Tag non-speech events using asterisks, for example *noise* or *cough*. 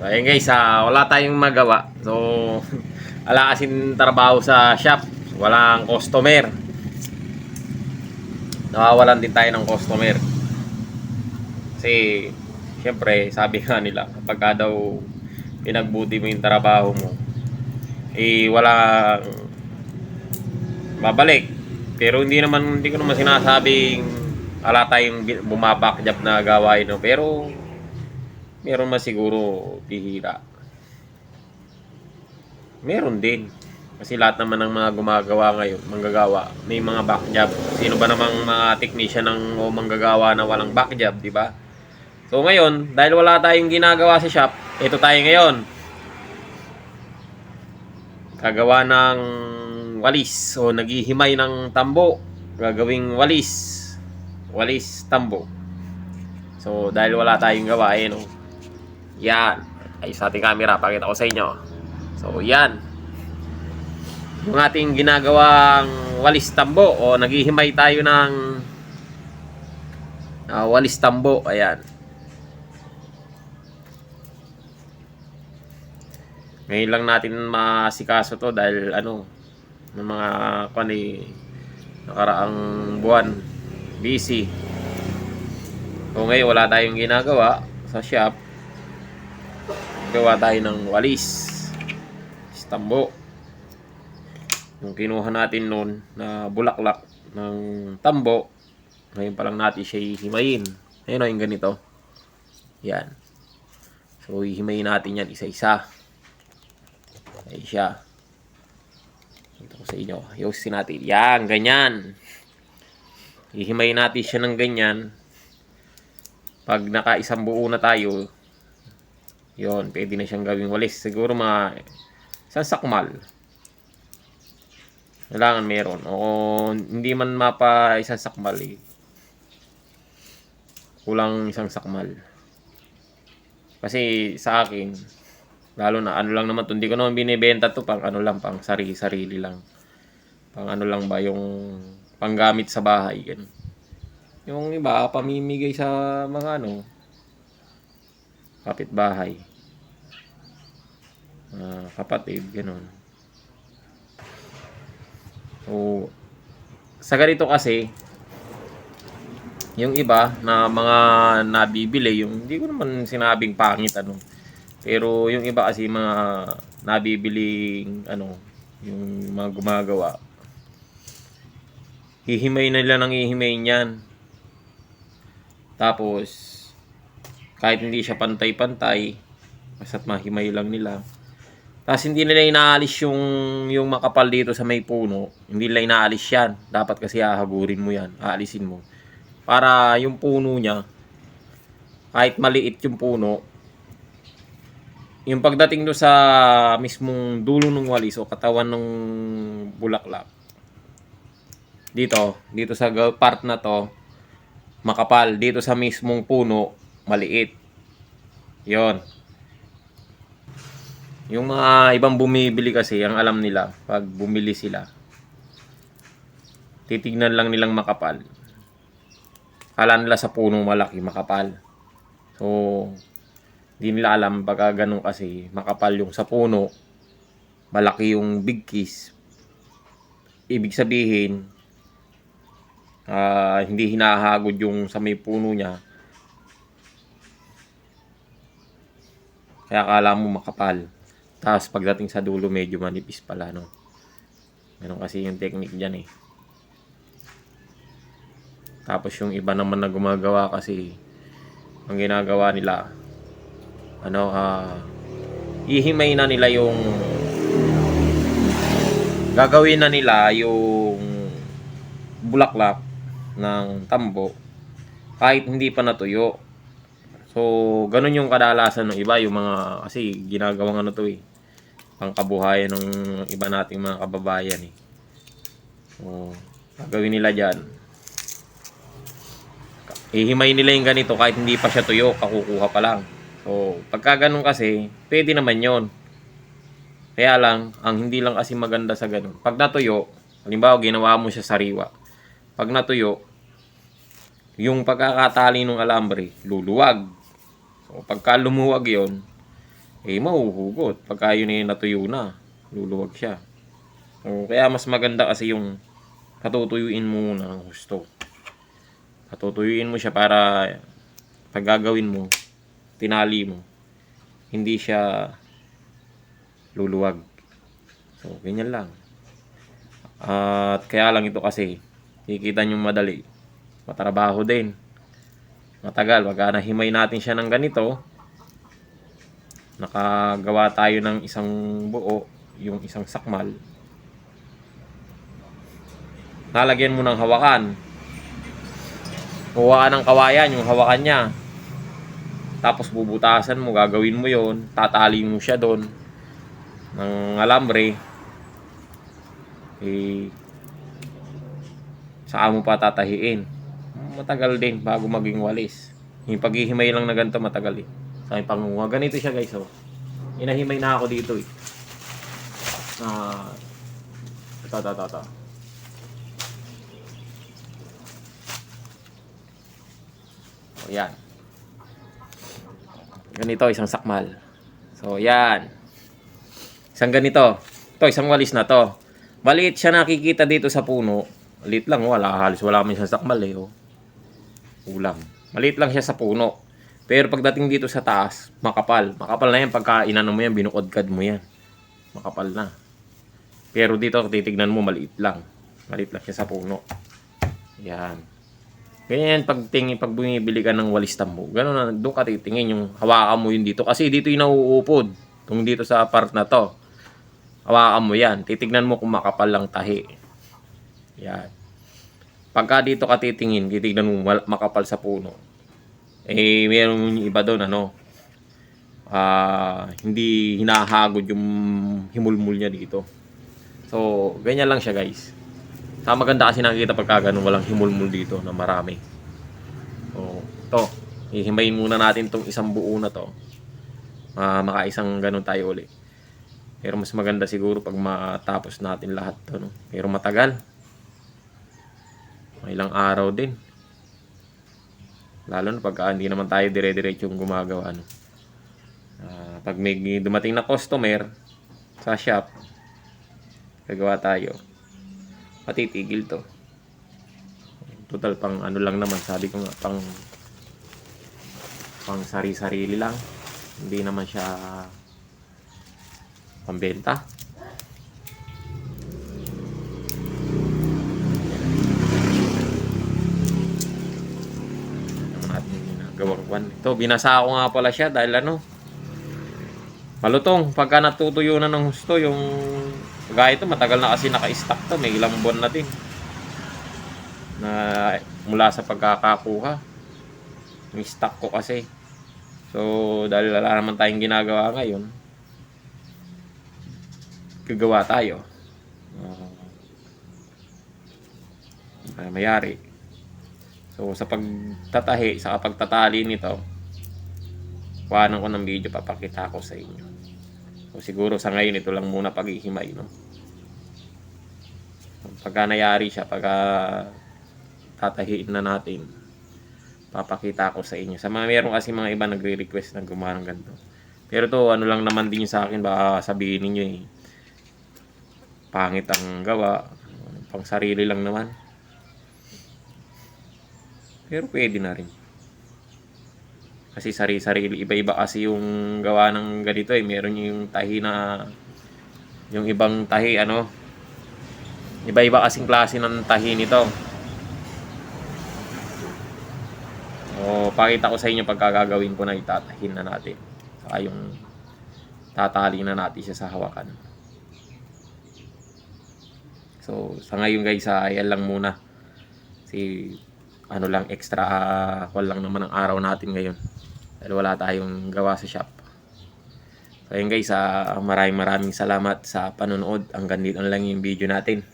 So, ayun guys, ah, wala tayong magawa. So, *laughs* ala kasing trabaho sa shop. Walang customer. Nawawalan din tayo ng customer. Kasi, syempre, sabi nga nila, kapag ka daw pinagbuti mo yung trabaho mo, eh, walang babalik. Pero hindi naman, hindi ko naman sinasabing ala tayong bi- bumabakjab na gawain, no? Pero, meron man siguro bihira. Meron din. Kasi lahat naman ng mga gumagawa ngayon, manggagawa, may mga backjob. Sino ba namang mga technician ng o manggagawa na walang backjob, di ba? So ngayon, dahil wala tayong ginagawa sa shop, ito tayo ngayon. Gagawa ng walis o naghihimay ng tambo. Gagawing walis. Walis tambo. So dahil wala tayong gawa, eh, no? Yan. Ay sa ating camera, pakita ko sa inyo. So yan. Yung ating ginagawang walis tambo o naghihimay tayo ng ah, walis tambo. Ayan. Ngayon lang natin masikaso to dahil ano, ng mga kwan eh, nakaraang buwan, busy. So ngayon wala tayong ginagawa sa shop. Gawa tayo ng walis. Tambo. Yung kinuha natin noon na bulaklak ng tambo, ngayon pa lang natin siya hihimayin. Ayun o, yung ganito. Yan. So, hihimayin natin yan isa-isa. Ayan siya. Ito ko sa inyo. Ayusin natin. Yan, ganyan. Hihimayin natin siya ng ganyan. Pag naka-isang buo na tayo, yon pwede na siyang gawing walis. Siguro mga isang sakmal. Kailangan meron. O hindi man mapa isang sakmal eh. Kulang isang sakmal. Kasi sa akin, lalo na ano lang naman to, hindi ko naman binibenta to pang ano lang, pang sarili-sarili lang. Pang ano lang ba, yung panggamit sa bahay. Ganun. Yung iba, pamimigay sa mga ano, kapitbahay. Ah, kapatid, ganun. So, sa ganito kasi, yung iba na mga nabibili, yung hindi ko naman sinabing pangit ano. Pero yung iba kasi mga nabibiling ano, yung mga gumagawa. Hihimay nila ng hihimay niyan. Tapos, kahit hindi siya pantay-pantay, basta't mahimay lang nila. Tapos hindi nila inaalis yung, yung makapal dito sa may puno. Hindi nila inaalis yan. Dapat kasi hahagurin mo yan. Aalisin mo. Para yung puno niya, kahit maliit yung puno, yung pagdating do sa mismong dulo ng walis o katawan ng bulaklak, dito, dito sa part na to, makapal. Dito sa mismong puno, maliit. Yon. Yung mga ibang bumibili kasi, ang alam nila, pag bumili sila, titignan lang nilang makapal. Kala nila sa puno malaki, makapal. So, di nila alam baka ganun kasi, makapal yung sa puno, malaki yung big kiss. Ibig sabihin, ah, hindi hinahagod yung sa may puno niya. Kaya akala mo makapal. Tapos pagdating sa dulo medyo manipis pala no. Ganun kasi yung technique diyan eh. Tapos yung iba naman na gumagawa kasi ang ginagawa nila ano ah ihimay na nila yung gagawin na nila yung bulaklak ng tambo kahit hindi pa natuyo. So, ganun yung kadalasan ng iba, yung mga, kasi ginagawang ano to eh, pangkabuhayan ng iba nating mga kababayan eh. So, gagawin nila dyan. Ihimay nila yung ganito kahit hindi pa siya tuyo, kakukuha pa lang. So, pagka ganun kasi, pwede naman yon Kaya lang, ang hindi lang kasi maganda sa ganun. Pag natuyo, halimbawa ginawa mo siya sariwa. Pag natuyo, yung pagkakatali ng alambre, luluwag. So, pagka lumuwag yon eh mahuhugot. Pagka yun eh natuyo na, luluwag siya. So, kaya mas maganda kasi yung patutuyuin mo muna ng gusto. Patutuyuin mo siya para pag gagawin mo, tinali mo, hindi siya luluwag. So, ganyan lang. At kaya lang ito kasi, kikita nyo madali. Matrabaho din. Matagal. Pagka nahimay natin siya ng ganito, nakagawa tayo ng isang buo, yung isang sakmal. Lalagyan mo ng hawakan. Kuha ng kawayan, yung hawakan niya. Tapos bubutasan mo, gagawin mo yon tatali mo siya doon ng alambre. Eh, saka mo pa tatahiin. Matagal din bago maging walis. Yung paghihimay lang na ganito matagal eh. Sa aking pangunga. Ganito siya guys oh. Inahimay na ako dito eh. Ah, ito, ito, ito, ito. O, yan. Ganito, isang sakmal. So, yan. Isang ganito. Ito, isang walis na to. Maliit siya nakikita dito sa puno. Maliit lang, wala. Halos wala kami sa sakmal eh. Oh. Ulam. Maliit lang siya sa puno. Pero pagdating dito sa taas, makapal. Makapal na yan pagka inano mo yan, binukod-kad mo yan. Makapal na. Pero dito, titignan mo, maliit lang. Maliit lang siya sa puno. Yan. Ganyan pag tingin, pag bumibili ka ng walis tambo, gano'n na, doon ka titingin yung hawakan mo yun dito. Kasi dito yung nauupod. Tung dito sa part na to. Hawakan mo yan. Titignan mo kung makapal lang tahi. Yan. Pagka dito ka titingin, titignan mo makapal sa puno. Eh, meron iba doon, ano, ah, hindi hinahagod yung himulmul niya dito. So, ganyan lang siya guys. Sa maganda kasi nakikita pagka ganun, walang himulmul dito na marami. So, to. Ihimayin muna natin tong isang buo na to. Ah, makaisang ganun tayo uli. Pero mas maganda siguro pag matapos natin lahat to, no? Pero matagal. May ilang araw din. Lalo na pagka hindi naman tayo dire-diretso yung gumagawa, no? Ah, pag may dumating na customer sa shop, gagawa tayo. Matitigil to. Total pang ano lang naman, sabi ko nga, pang pang sari-sarili lang. Hindi naman siya pambenta. Naman natin yung kwan. Ito, binasa ko nga pala siya dahil ano, malutong. Pagka natutuyo na ng husto, yung gaya ito, matagal na kasi naka-stock to. May ilang buwan na din. Na mula sa pagkakakuha. Yung stock ko kasi. So, dahil wala naman tayong ginagawa ngayon, gagawa tayo. Uh, mayari. So, sa pagtatahi, sa pagtatali nito, kuhanan ko ng video, papakita ko sa inyo. So, siguro sa ngayon, ito lang muna paghihimay, no? Pagka nayari siya, pagka tatahiin na natin, papakita ko sa inyo. Sa mga meron kasi mga iba nagre-request na gumawa ng ganito. Pero to ano lang naman din sa akin, baka sabihin niyo eh, pangit ang gawa, pang sarili lang naman. Pero pwede na rin. Kasi sari-sarili, iba-iba kasi yung gawa ng ganito eh. Meron yung tahi na, yung ibang tahi, ano, iba-iba kasing klase ng tahi nito. O, pakita ko sa inyo pagkagagawin ko na itatahin na natin. Saka yung tatali na natin siya sa hawakan. So, sa ngayon guys, ah, ayan lang muna. Si, ano lang, extra uh, call lang naman ang araw natin ngayon. Dahil wala tayong gawa sa shop. So, ayun guys, ah, maraming maraming salamat sa panonood. Hanggang dito lang yung video natin.